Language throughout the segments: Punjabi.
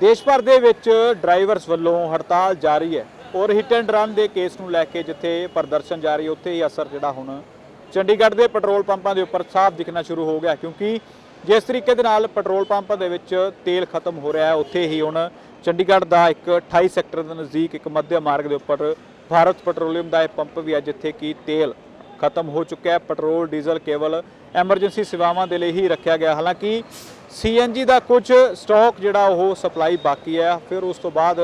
ਦੇਸ਼ ਭਰ ਦੇ ਵਿੱਚ ਡਰਾਈਵਰਸ ਵੱਲੋਂ ਹੜਤਾਲ ਜਾਰੀ ਹੈ ਔਰ ਹਿੱਟ ਐਂਡ ਰਨ ਦੇ ਕੇਸ ਨੂੰ ਲੈ ਕੇ ਜਿੱਥੇ ਪ੍ਰਦਰਸ਼ਨ ਜਾਰੀ ਉੱਥੇ ਹੀ ਅਸਰ ਜਿਹੜਾ ਹੁਣ ਚੰਡੀਗੜ੍ਹ ਦੇ ਪੈਟਰੋਲ ਪੰਪਾਂ ਦੇ ਉੱਪਰ ਸਾਫ਼ ਦਿਖਣਾ ਸ਼ੁਰੂ ਹੋ ਗਿਆ ਕਿਉਂਕਿ ਜਿਸ ਤਰੀਕੇ ਦੇ ਨਾਲ ਪੈਟਰੋਲ ਪੰਪਾਂ ਦੇ ਵਿੱਚ ਤੇਲ ਖਤਮ ਹੋ ਰਿਹਾ ਹੈ, ਉੱਥੇ ਹੀ ਹੁਣ ਚੰਡੀਗੜ੍ਹ ਦਾ ਇੱਕ 28 ਸੈਕਟਰ ਦੇ ਨਜ਼ਦੀਕ ਇੱਕ ਮੱਧ ਮਾਰਗ ਦੇ ਉੱਪਰ ਭਾਰਤ ਪੈਟਰੋਲੀਅਮ ਦਾ ਇਹ ਪੰਪ ਵੀ ਹੈ, ਜਿੱਥੇ ਕਿ ਤੇਲ ਖਤਮ ਹੋ ਚੁੱਕਿਆ ਹੈ। ਪੈਟਰੋਲ, ਡੀਜ਼ਲ ਕੇਵਲ ਐਮਰਜੈਂਸੀ ਸੇਵਾਵਾਂ ਦੇ ਲਈ ਹੀ ਰੱਖਿਆ ਗਿਆ। ਹਾਲਾਂਕਿ ਸੀਐਨਜੀ ਦਾ ਕੁਝ ਸਟਾਕ ਜਿਹੜਾ ਉਹ ਸਪਲਾਈ ਬਾਕੀ ਹੈ। ਫਿਰ ਉਸ ਤੋਂ ਬਾਅਦ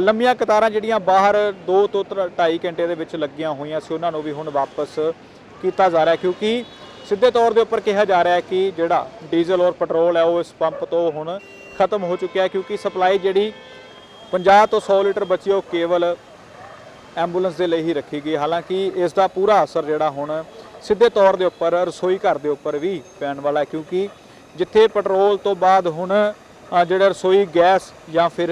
ਲੰਮੀਆਂ ਕਤਾਰਾਂ ਜਿਹੜੀਆਂ ਬਾਹਰ 2 ਤੋਂ 2.5 ਘੰਟੇ ਦੇ ਵਿੱਚ ਲੱਗੀਆਂ ਹੋਈਆਂ ਸੀ, ਉਹਨਾਂ ਨੂੰ ਵੀ ਹੁਣ ਵਾਪਸ ਕੀਤਾ ਜਾ ਰਿਹਾ ਕਿਉਂਕਿ ਸਿੱਧੇ ਤੌਰ ਦੇ ਉੱਪਰ ਕਿਹਾ ਜਾ ਰਿਹਾ ਹੈ ਕਿ ਜਿਹੜਾ ਡੀਜ਼ਲ ਔਰ ਪੈਟਰੋਲ ਹੈ, ਉਹ ਇਸ ਪੰਪ ਤੋਂ ਹੁਣ ਖਤਮ ਹੋ ਚੁੱਕਿਆ ਹੈ। ਕਿਉਂਕਿ ਸਪਲਾਈ ਜਿਹੜੀ 50 ਤੋਂ 100 ਲੀਟਰ ਬਚੀ ਉਹ ਕੇਵਲ ਐਂਬੂਲੈਂਸ ਦੇ ਲਈ ਹੀ ਰੱਖੀ ਗਈ। ਹਾਲਾਂਕਿ ਇਸ ਦਾ ਪੂਰਾ ਅਸਰ ਜਿਹੜਾ ਹੁਣ ਸਿੱਧੇ ਤੌਰ ਦੇ ਉੱਪਰ, ਰਸੋਈ ਘਰ ਦੇ ਉੱਪਰ ਵੀ ਪੈਣ ਵਾਲਾ ਹੈ, ਕਿਉਂਕਿ ਜਿੱਥੇ ਪੈਟਰੋਲ ਤੋਂ ਬਾਅਦ ਹੁਣ ਜਿਹੜਾ ਰਸੋਈ ਗੈਸ ਜਾਂ ਫਿਰ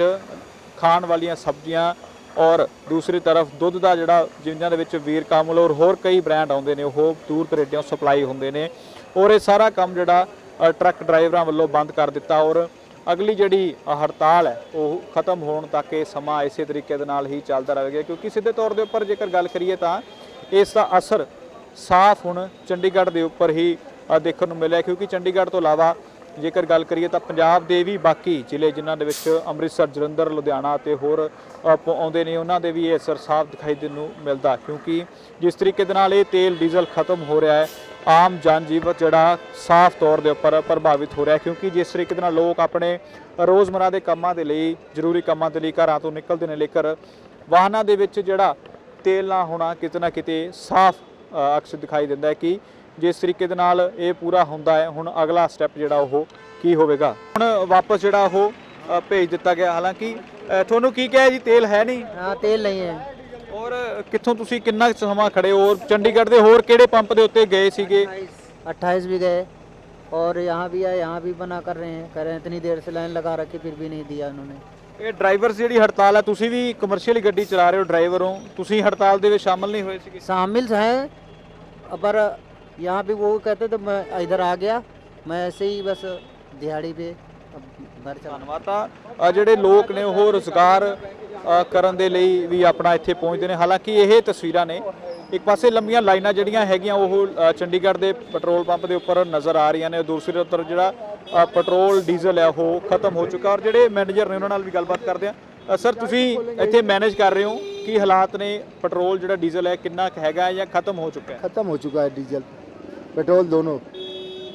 ਖਾਣ ਵਾਲੀਆਂ ਸਬਜ਼ੀਆਂ ਔਰ ਦੂਸਰੀ ਤਰਫ ਦੁੱਧ ਦਾ ਜਿਹੜਾ ਜਿਨ੍ਹਾਂ ਦੇ ਵਿੱਚ ਵੀਰ ਕਾਮਲ ਔਰ ਹੋਰ ਕਈ ਬ੍ਰਾਂਡ ਆਉਂਦੇ ਨੇ, ਉਹ ਦੂਰ ਦਰੇਡਿਆਂ ਸਪਲਾਈ ਹੁੰਦੇ ਨੇ ਔਰ ਇਹ ਸਾਰਾ ਕੰਮ ਜਿਹੜਾ ਟਰੱਕ ਡਰਾਈਵਰਾਂ ਵੱਲੋਂ ਬੰਦ ਕਰ ਦਿੱਤਾ ਔਰ ਅਗਲੀ ਜਿਹੜੀ ਹੜਤਾਲ ਹੈ, ਉਹ ਖਤਮ ਹੋਣ ਤੱਕ ਇਹ ਸਮਾਂ ਇਸੇ ਤਰੀਕੇ ਦੇ ਨਾਲ ਹੀ ਚੱਲਦਾ ਰਹੇਗਾ ਕਿਉਂਕਿ ਸਿੱਧੇ ਤੌਰ ਦੇ ਉੱਪਰ ਜੇਕਰ ਗੱਲ ਕਰੀਏ ਤਾਂ ਇਸ ਦਾ ਅਸਰ ਸਾਫ਼ ਹੁਣ ਚੰਡੀਗੜ੍ਹ ਦੇ ਉੱਪਰ ਹੀ ਦੇਖਣ ਨੂੰ ਮਿਲਿਆ, ਕਿਉਂਕਿ ਚੰਡੀਗੜ੍ਹ ਤੋਂ ਇਲਾਵਾ ਜੇਕਰ ਗੱਲ ਕਰੀਏ ਤਾਂ ਪੰਜਾਬ ਦੇ ਵੀ ਬਾਕੀ ਜ਼ਿਲ੍ਹੇ ਜਿਨ੍ਹਾਂ ਦੇ ਵਿੱਚ ਅੰਮ੍ਰਿਤਸਰ, ਜਲੰਧਰ, ਲੁਧਿਆਣਾ ਅਤੇ ਹੋਰ ਆਉਂਦੇ ਨੇ, ਉਹਨਾਂ ਦੇ ਵੀ ਇਹ ਅਸਰ ਸਾਫ਼ ਦਿਖਾਈ ਦੇਣ ਨੂੰ ਮਿਲਦਾ, ਕਿਉਂਕਿ ਜਿਸ ਤਰੀਕੇ ਦੇ ਨਾਲ ਇਹ ਤੇਲ ਡੀਜ਼ਲ ਖਤਮ ਹੋ ਰਿਹਾ ਹੈ ਆਮ ਜਨਜੀਵਨ ਜਿਹੜਾ ਸਾਫ਼ ਤੌਰ ਦੇ ਉੱਪਰ ਪ੍ਰਭਾਵਿਤ ਹੋ ਰਿਹਾ ਕਿਉਂਕਿ ਜਿਸ ਤਰੀਕੇ ਦੇ ਨਾਲ ਲੋਕ ਆਪਣੇ ਰੋਜ਼ਮਰਾ ਦੇ ਕੰਮਾਂ ਦੇ ਲਈ, ਜ਼ਰੂਰੀ ਕੰਮਾਂ ਦੇ ਲਈ ਘਰਾਂ ਤੋਂ ਨਿਕਲਦੇ ਨੇ ਲੇਕਰ ਵਾਹਨਾਂ ਦੇ ਵਿੱਚ ਜਿਹੜਾ ਤੇਲ ਨਾ ਹੋਣਾ ਕਿਤੇ ਨਾ ਕਿਤੇ ਸਾਫ਼ ਅਕਸ ਦਿਖਾਈ ਦਿੰਦਾ ਹੈ ਕਿ ਜਿਸ ਤਰੀਕੇ ਦੇ ਨਾਲ ਇਹ ਪੂਰਾ ਹੁੰਦਾ ਹੈ, ਹੁਣ ਅਗਲਾ ਸਟੈਪ ਜਿਹੜਾ ਉਹ ਕੀ ਹੋਵੇਗਾ? ਹੁਣ ਵਾਪਸ ਜਿਹੜਾ ਉਹ ਭੇਜ ਦਿੱਤਾ ਗਿਆ। ਹਾਲਾਂਕਿ ਤੁਹਾਨੂੰ ਕੀ ਕਿਹਾ ਜੀ, ਤੇਲ ਹੈ ਨਹੀਂ? ਹਾਂ, ਤੇਲ ਨਹੀਂ ਹੈ। ਕਿੱਥੋਂ ਤੁਸੀਂ ਕਿੰਨਾ ਕੁ ਸਮਾਂ ਖੜੇ ਹੋ ਔਰ ਚੰਡੀਗੜ੍ਹ ਦੇ ਹੋਰ ਕਿਹੜੇ ਪੰਪ ਦੇ ਉੱਤੇ ਗਏ ਸੀਗੇ अट्ठाईस भी गए और यहाँ भी आए यहाँ भी मना कर रहे हैं कह रहे हैं इतनी देर से लाइन लगा रखी फिर भी नहीं दिया उन्होंने ਇਹ ਡਰਾਈਵਰਸ ਜਿਹੜੀ ਹੜਤਾਲ ਹੈ ਤੁਸੀਂ ਵੀ ਕਮਰਸ਼ੀਅਲ ਗੱਡੀ ਚਲਾ ਰਹੇ ਹੋ ਡਰਾਈਵਰ ਹੋ ਤੁਸੀਂ ਹੜਤਾਲ ਦੇ ਵਿੱਚ ਸ਼ਾਮਲ ਨਹੀਂ ਹੋਏ ਸੀਗੇ शामिल हैं पर यहाँ भी वो कहते तो मैं इधर आ गया मैं ऐसे ही बस दिहाड़ी पे अब घर चला ਧੰਨਵਾਦ ਤਾਂ ਅ, ਜਿਹੜੇ ਲੋਕ ਨੇ ਉਹ ਰੁਜ਼ਗਾਰ ਅ, ਕਰਨ ਦੇ ਲਈ ਵੀ ਆਪਣਾ ਇੱਥੇ ਪਹੁੰਚਦੇ ਨੇ। ਹਾਲਾਂਕਿ ਇਹ ਤਸਵੀਰਾਂ ਨੇ, ਇੱਕ ਪਾਸੇ ਲੰਬੀਆਂ ਲਾਈਨਾਂ ਜਿਹੜੀਆਂ ਹੈਗੀਆਂ, ਉਹ ਚੰਡੀਗੜ੍ਹ ਦੇ ਪੈਟਰੋਲ ਪੰਪ ਦੇ ਉੱਪਰ ਨਜ਼ਰ ਆ ਰਹੀਆਂ ਨੇ। ਦੂਸਰੀ ਤਰਫ ਜਿਹੜਾ ਪੈਟਰੋਲ, ਡੀਜ਼ਲ ਹੈ, ਉਹ ਖਤਮ ਹੋ ਚੁੱਕਾ। ਔਰ ਜਿਹੜੇ ਮੈਨੇਜਰ ਨੇ, ਉਹਨਾਂ ਨਾਲ ਵੀ ਗੱਲਬਾਤ ਕਰਦੇ ਆ ਸਰ, ਤੁਸੀਂ ਇੱਥੇ ਮੈਨੇਜ ਕਰ ਰਹੇ ਹੋ ਕੀ ਹਾਲਾਤ ਨੇ ਪੈਟਰੋਲ ਜਿਹੜਾ ਡੀਜ਼ਲ ਹੈ, ਕਿੰਨਾ ਹੈਗਾ ਜਾਂ ਖਤਮ ਹੋ ਚੁੱਕਾ ਹੈ? ਖਤਮ ਹੋ ਚੁੱਕਾ ਹੈ ਡੀਜ਼ਲ, ਪੈਟਰੋਲ ਦੋਨੋਂ।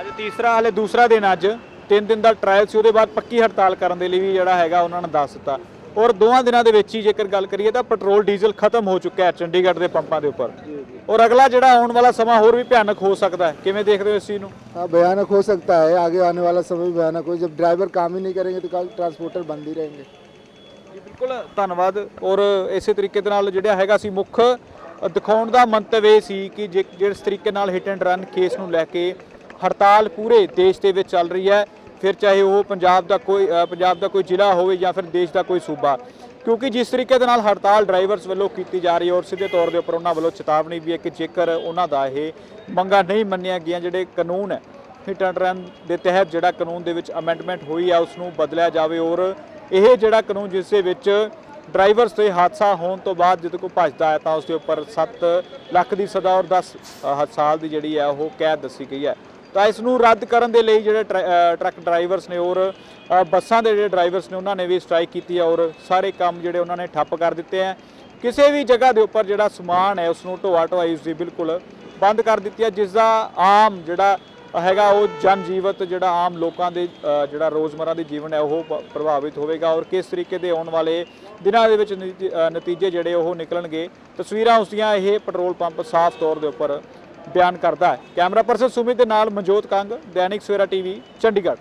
ਅੱਜ ਤੀਸਰਾ ਹਲੇ ਦੂਸਰਾ ਦਿਨ ਅੱਜ ਤਿੰਨ ਦਿਨ ਦਾ ਟ੍ਰਾਇਲ ਸੀ ਉਹਦੇ ਬਾਅਦ ਪੱਕੀ ਹੜਤਾਲ ਕਰਨ ਦੇ ਲਈ ਵੀ ਜਿਹੜਾ ਹੈਗਾ ਉਹਨਾਂ ਨੇ ਦੱਸ ਦਿੱਤਾ ਔਰ ਦੋਵਾਂ ਦਿਨਾਂ ਦੇ ਵਿੱਚ ਹੀ ਜੇਕਰ ਗੱਲ ਕਰੀਏ ਤਾਂ ਪੈਟਰੋਲ ਡੀਜ਼ਲ ਖਤਮ ਹੋ ਚੁੱਕਾ ਹੈ ਚੰਡੀਗੜ੍ਹ ਦੇ ਪੰਪਾਂ ਦੇ ਉੱਪਰ ਔਰ ਅਗਲਾ ਜਿਹੜਾ ਆਉਣ ਵਾਲਾ ਸਮਾਂ ਹੋਰ ਵੀ ਭਿਆਨਕ ਹੋ ਸਕਦਾ ਹੈ ਕਿਵੇਂ ਦੇਖਦੇ ਹੋ ਇਸ ਚੀਜ਼ ਨੂੰ हाँ भयानक हो सकता है आगे आने वाला समय भी भयानक हो जब ड्राइवर काम ही नहीं करेंगे तो कल ट्रांसपोर्टर बंद ही रहेंगे ਜੀ ਬਿਲਕੁਲ ਧੰਨਵਾਦ ਔਰ ਇਸੇ ਤਰੀਕੇ ਦੇ ਨਾਲ ਜਿਹੜਾ ਹੈਗਾ ਸੀ ਮੁੱਖ ਅ, ਦਿਖਾਉਣ ਦਾ ਮੰਤਵ ਇਹ ਸੀ ਕਿ ਜੇ ਜਿਸ ਤਰੀਕੇ ਨਾਲ ਹਿੱਟ ਐਂਡ ਰਨ ਕੇਸ ਨੂੰ ਲੈ ਕੇ ਹੜਤਾਲ ਪੂਰੇ ਦੇਸ਼ ਦੇ ਵਿੱਚ ਚੱਲ ਰਹੀ ਹੈ। ਫਿਰ ਚਾਹੇ ਉਹ ਪੰਜਾਬ ਦਾ ਕੋਈ ਪੰਜਾਬ ਦਾ ਕੋਈ ਜ਼ਿਲ੍ਹਾ ਹੋਵੇ ਜਾਂ ਫਿਰ ਦੇਸ਼ ਦਾ ਕੋਈ ਸੂਬਾ। ਕਿਉਂਕਿ ਜਿਸ ਤਰੀਕੇ ਦੇ ਨਾਲ ਹੜਤਾਲ ਡਰਾਈਵਰਸ ਵੱਲੋਂ ਕੀਤੀ ਜਾ ਰਹੀ ਹੈ ਔਰ ਸਿੱਧੇ ਤੌਰ ਦੇ ਉੱਪਰ ਉਹਨਾਂ ਵੱਲੋਂ ਚੇਤਾਵਨੀ ਵੀ ਹੈ ਕਿ ਜੇਕਰ ਉਹਨਾਂ ਦਾ ਇਹ ਮੰਗਾਂ ਨਹੀਂ ਮੰਨੀਆਂ ਗਈਆਂ ਜਿਹੜੇ ਕਾਨੂੰਨ ਹੈ ਹਿੱਟ ਐਂਡ ਰਨ ਦੇ ਤਹਿਤ ਜਿਹੜਾ ਕਾਨੂੰਨ ਦੇ ਵਿੱਚ ਅਮੈਂਡਮੈਂਟ ਹੋਈ ਹੈ ਉਸ ਨੂੰ ਬਦਲਿਆ ਜਾਵੇ ਔਰ ਇਹ ਜਿਹੜਾ ਕਾਨੂੰਨ ਜਿਸ ਦੇ ਵਿੱਚ ਡਰਾਈਵਰਸ ਤੇ ਹਾਦਸਾ ਹੋਣ ਤੋਂ ਬਾਅਦ ਜਦੋਂ ਕੋਈ ਭੱਜਦਾ ਹੈ ਤਾਂ ਉਸ ਦੇ ਉੱਪਰ 7 ਲੱਖ ਦੀ ਸਜ਼ਾ ਔਰ 10 ਅ, ਸਾਲ ਦੀ ਜਿਹੜੀ ਹੈ ਉਹ ਕੈਦ ਦੱਸੀ ਗਈ ਹੈ। ਤਾਂ ਇਸ ਨੂੰ ਰੱਦ ਕਰਨ ਦੇ ਲਈ ਜਿਹੜੇ ਟਰੈ- ਟਰੱਕ ਡਰਾਈਵਰਸ ਨੇ ਔਰ ਬੱਸਾਂ ਦੇ ਜਿਹੜੇ ਡਰਾਈਵਰਸ ਨੇ, ਉਹਨਾਂ ਨੇ ਵੀ ਸਟ੍ਰਾਈਕ ਕੀਤੀ ਹੈ ਔਰ ਸਾਰੇ ਕੰਮ ਜਿਹੜੇ ਉਹਨਾਂ ਨੇ ਠੱਪ ਕਰ ਦਿੱਤੇ ਹੈ ਕਿਸੇ ਵੀ ਜਗ੍ਹਾ ਦੇ ਉੱਪਰ ਜਿਹੜਾ ਸਮਾਨ ਹੈ ਉਸ ਨੂੰ ਢੋਆ ਢੋਆਈ ਉਸ ਦੀ ਬਿਲਕੁਲ ਬੰਦ ਕਰ ਦਿੱਤੀ ਹੈ ਜਿਸ ਦਾ ਆਮ ਜਿਹੜਾ ਹੈਗਾ ਉਹ ਜਨ ਜੀਵਤ ਜਿਹੜਾ ਆਮ ਲੋਕਾਂ ਦੇ ਜਿਹੜਾ ਰੋਜ਼ਮਰਾ ਦੇ ਜੀਵਨ ਹੈ, ਉਹ ਪ੍ਰਭਾਵਿਤ ਹੋਵੇਗਾ ਔਰ ਕਿਸ ਤਰੀਕੇ ਦੇ ਆਉਣ ਵਾਲੇ ਦਿਨਾਂ ਦੇ ਵਿੱਚ ਨਤੀਜੇ ਜਿਹੜੇ ਉਹ ਨਿਕਲਣਗੇ। ਤਸਵੀਰਾਂ ਉਸ ਦੀਆਂ ਇਹ ਪੈਟਰੋਲ ਪੰਪ ਸਾਫ਼ ਤੌਰ ਦੇ ਉੱਪਰ ਬਿਆਨ ਕਰਦਾ ਹੈ। ਕੈਮਰਾ ਪਰਸਨ ਸੁਮਿਤ ਦੇ ਨਾਲ ਮਨਜੋਤ ਕੰਗ ਦੈਨਿਕ ਸਵੇਰਾ ਟੀਵੀ ਚੰਡੀਗੜ੍ਹ।